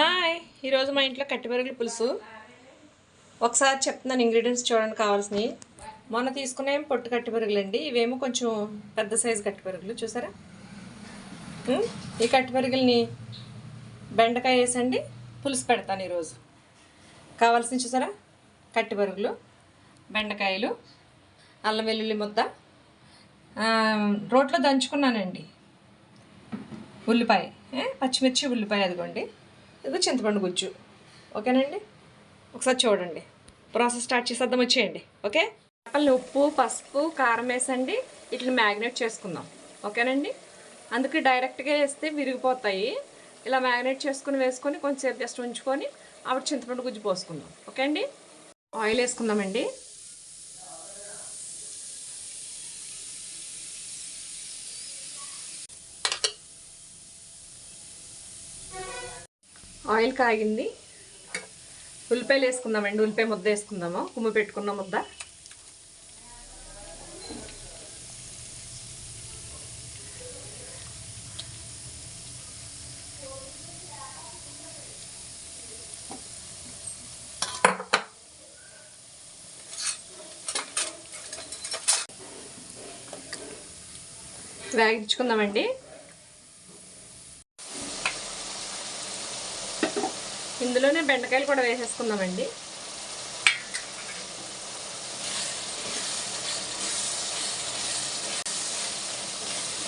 Hi. ఈరోజు మా ఇంట్లో కట్టిపెరుగుల పులుసు. ఒకసారి చెప్తున్నాను ఇంగ్రీడియంట్స్ చూడండి కావాల్సినవి. మొన్న తీసుకునేం పొట్టు కట్టిపెరుగులు అండి ఇవేమో కొంచెం పెద్ద సైజు కట్టిపెరుగులు. చూసారా? ఈ కట్టిపెరుగుల్ని బెండకాయ వేసండి పులుసు పెడతాను ఈరోజు. కావాల్సిన చూసారా? కట్టిపెరుగులు బెండకాయలు అల్లం వెల్లుల్లి ముద్ద. రోట్లో దంచుకున్నానండి. ఉల్లిపాయ. పచ్చిమిర్చి ఉల్లిపాయ అదిగోండి. ఇది చింతపండు గుజ్జు. ఓకేనండి? ఒకసారి చూడండి. ప్రాసెస్ స్టార్ట్ చేసేద్దాం వచ్చేయండి. ఓకే? చేపల్ని ఉప్పు పసుపు కారం వేసండి. ఇట్లా మ్యాగ్నేట్ చేసుకుందాం. ఓకేనండి? అందుకే డైరెక్ట్గా వేస్తే విరిగిపోతాయి. ఇలా మ్యాగ్నేట్ చేసుకుని వేసుకొని కొంచెంసేపు జస్ట్ ఉంచుకొని అప్పుడు చింతపండు గుజ్జు పోసుకుందాం. ఓకే అండి ఆయిల్ వేసుకుందామండి. ఆయిల్ కాగింది. ఉల్లిపాయలు వేసుకుందామండి ఉల్లిపాయ ముద్ద వేసుకుందాము. కుమ్ము పెట్టుకున్న ముద్ద. వేగించుకుందామండి. ఇందులోనే బెండకాయలు కూడా వేసేసుకుందామండి.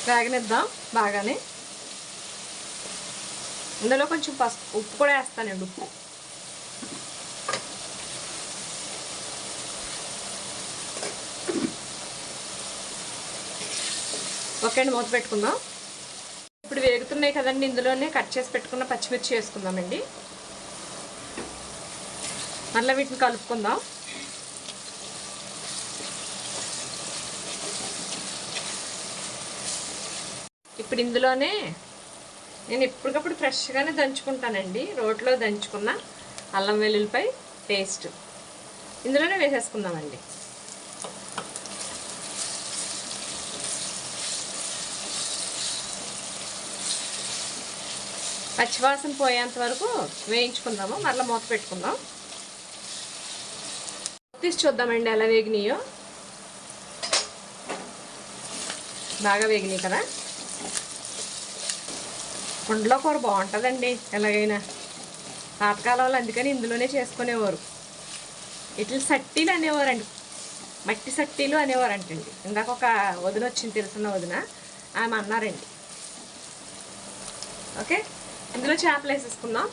వేగనిద్దాం బాగానే. ఇందులో కొంచెం పసుపు ఉప్పు కూడా వేస్తానండి ఉప్పు. ఓకే అండి మూత పెట్టుకుందాం. ఇప్పుడు వేగుతున్నాయి కదండి ఇందులోనే కట్ చేసి పెట్టుకున్న పచ్చిమిర్చి వేసుకుందామండి. మళ్ళీ వీటిని కలుపుకుందాం. ఇప్పుడు ఇందులోనే నేను ఎప్పటికప్పుడు ఫ్రెష్గానే దంచుకుంటానండి. రోట్లో దంచుకున్న అల్లం వెల్లుల్లిపై పేస్ట్. ఇందులోనే వేసేసుకుందామండి. పచ్చివాసన పోయేంత వరకు వేయించుకుందాము. మరలా మూత పెట్టుకుందాం. తీసి చూద్దామండి ఎలా వేగినాయో. బాగా వేగినాయి కదా. కుండలో కూర బాగుంటుందండి ఎలాగైనా. పాతకాలంలో అందుకని ఇందులోనే చేసుకునేవారు. ఇట్లా సట్టీలు అనేవారండి. మట్టి సట్టీలు అనేవారంటండి. ఇందాక ఒక వదిన వచ్చింది తెలుసున్న వదిన. ఆమె అన్నారండి. ఓకే? ఇందులో చేపలు వేసేసుకుందాం.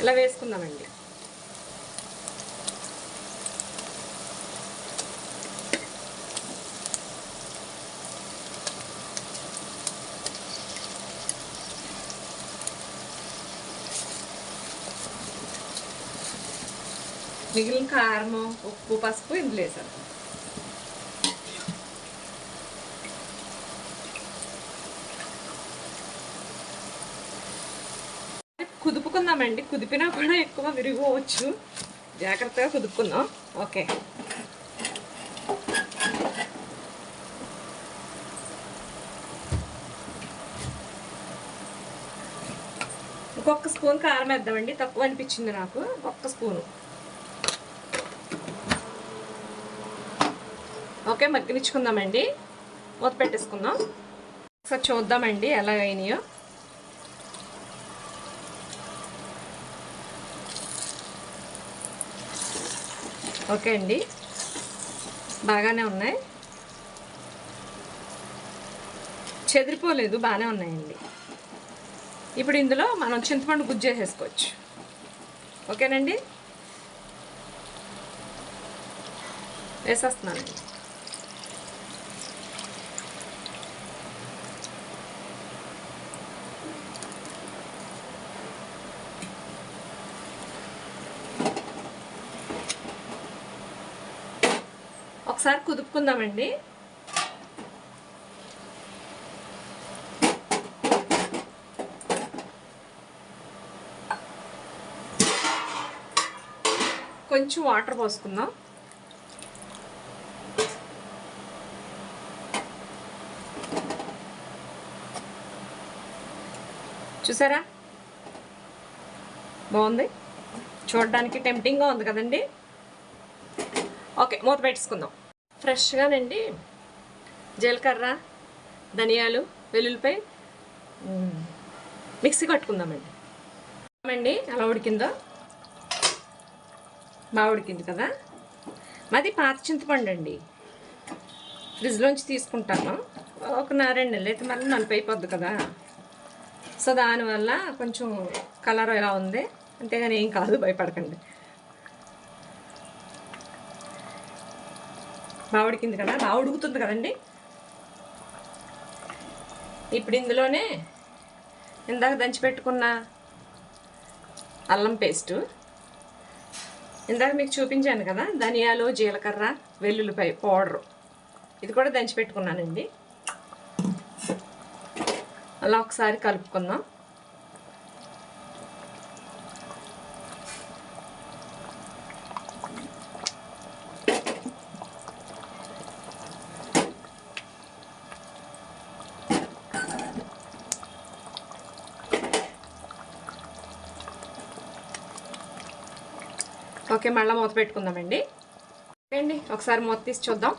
ఇలా వేసుకుందామండి. మిగిలిన కారము ఉప్పు పసుపు ఇందులో వేసాను కుదుపుకుందామండి కుదిపినా కూడా ఎక్కువ విరిగిపోవచ్చు. జాగ్రత్తగా కుదుపుకుందాం. ఓకే. ఇంకొక స్పూన్ కారం వేద్దామండి. తక్కువ అనిపించింది నాకు. ఒక్క స్పూను. ఓకే మగ్గనిచ్చుకుందామండి మూత పెట్టేసుకుందాం. ఒకసారి చూద్దామండి ఎలా అయినాయో. ఓకే అండి. బాగానే ఉన్నాయి. చెదిరిపోలేదు బాగానే ఉన్నాయండి. ఇప్పుడు ఇందులో మనం చింతపండు గుజ్జు చేసేసుకోవచ్చు ఓకేనండి? వేసేస్తున్నానండి. ఒకసారి కుదుపుకుందామండి. కొంచెం వాటర్ పోసుకుందాం. చూసారా? బాగుంది? చూడడానికి టెంప్టింగ్గా ఉంది కదండి? ఓకే మూత పెట్టేసుకుందాం. ఫ్రెష్గానండి. జీలకర్ర ధనియాలు వెల్లుల్లిపై మిక్సీ కట్టుకుందామండి. అండి అలా ఉడికిందో? బాగా ఉడికింది కదా? మాది పాత చింతపండు అండి ఫ్రిడ్జ్లోంచి తీసుకుంటాను. ఒక నా- రెండు నెలలు అయితే మళ్ళీ నలుపు అయిపోద్ది కదా? సో దానివల్ల కొంచెం కలర్ ఇలా ఉంది? అంతేగాని ఏం కాదు భయపడకండి. బాగా ఉడికింది కదా? బాగా ఉడుకుతుంది కదండి? ఇప్పుడు ఇందులోనే ఇందాక దంచి పెట్టుకున్న అల్లం పేస్టు. ఇందాక మీకు చూపించాను కదా ధనియాలు జీలకర్ర వెల్లుల్లిపాయ పౌడరు. ఇది కూడా దంచి పెట్టుకున్నానండి అలా ఒకసారి కలుపుకుందాం. ఓకే మళ్ళీ మూత పెట్టుకుందామండి. ఓకే అండి ఒకసారి మూత తీసి చూద్దాం.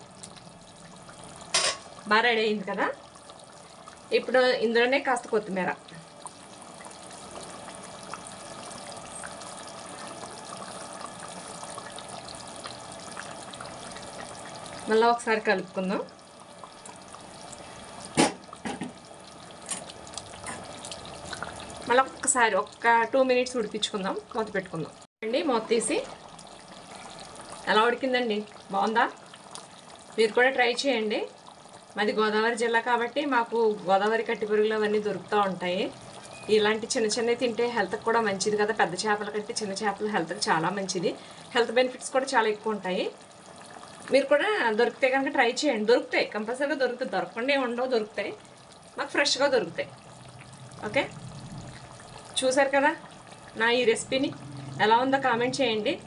బాగా రెడీ అయింది కదా? ఇప్పుడు ఇందులోనే కాస్త కొత్తిమీర. మళ్ళీ ఒకసారి కలుపుకుందాం. మళ్ళీ ఒక్కసారి ఒక్క టూ మినిట్స్ ఉడిపించుకుందాం మూత పెట్టుకుందాం. అండి మూత తీసి ఎలా ఉడికిందండి? బాగుందా? మీరు కూడా ట్రై చేయండి. మాది గోదావరి జిల్లా కాబట్టి మాకు గోదావరి కట్టి పురుగులు అవన్నీ దొరుకుతూ ఉంటాయి. ఇలాంటి చిన్న చిన్నవి తింటే హెల్త్కి కూడా మంచిది కదా. పెద్ద చేపల కంటే చిన్న చేపలు హెల్త్కి చాలా మంచిది. హెల్త్ బెనిఫిట్స్ కూడా చాలా ఎక్కువ ఉంటాయి. మీరు కూడా దొరికితే కనుక ట్రై చేయండి. దొరుకుతాయి. కంపల్సరీగా దొరుకుతాయి. దొరకకుండా ఉండవు దొరుకుతాయి. మాకు ఫ్రెష్గా దొరుకుతాయి. ఓకే? చూసారు కదా నా ఈ రెసిపీని? ఎలా ఉందో కామెంట్ చేయండి.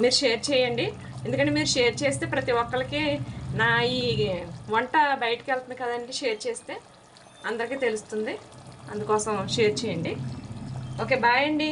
మీరు షేర్ చేయండి. ఎందుకంటే మీరు షేర్ చేస్తే ప్రతి ఒక్కరికి నా ఈ వంట బయటకు వెళ్తుంది కదండి షేర్ చేస్తే అందరికీ తెలుస్తుంది. అందుకోసం షేర్ చేయండి. ఓకే బాయ్ అండి.